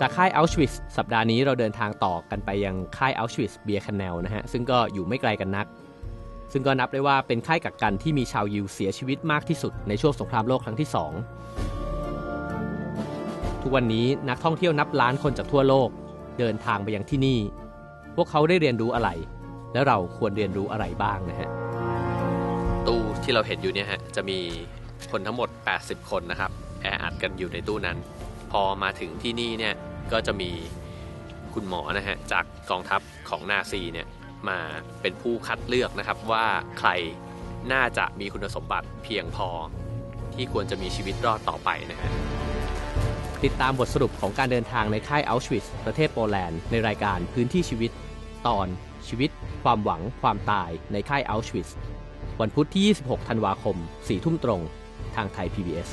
จากค่ายอัลชวิสสัปดาห์นี้เราเดินทางต่อกันไปยังค่ายอัลชวิสเบียร์คันแนลนะฮะ ซึ่งก็อยู่ไม่ไกลกันนัก ซึ่งก็นับได้ว่าเป็นค่ายกักกันที่มีชาวยิวเสียชีวิตมากที่สุดในช่วงสงครามโลกครั้งที่ 2 ทุกวันนี้นักท่องเที่ยวนับล้านคนจากทั่วโลกเดินทางไปยังที่นี่ พวกเขาได้เรียนรู้อะไร แล้วเราควรเรียนรู้อะไรบ้างนะฮะ ตู้ที่เราเห็นอยู่เนี่ยฮะจะมีคนทั้งหมด 80 คนนะครับ แออัดกันอยู่ในตู้นั้น พอมาถึงที่นี่เนี่ยก็จะมีคุณหมอนะฮะจากกองทัพของนาซีเนี่ยมาเป็นผู้คัดเลือกนะครับว่าใครน่าจะมีคุณสมบัติเพียงพอที่ควรจะมีชีวิตรอดต่อไปนะฮะติดตามบทสรุปของการเดินทางในค่ายอัลชวิสประเทศโปแลนด์ในรายการพื้นที่ชีวิต ตอนชีวิต ความหวัง ความตายในค่ายอัลชวิสวันพุธที่ 26 ธันวาคม 4 ทุ่มตรง ทางไทย PBS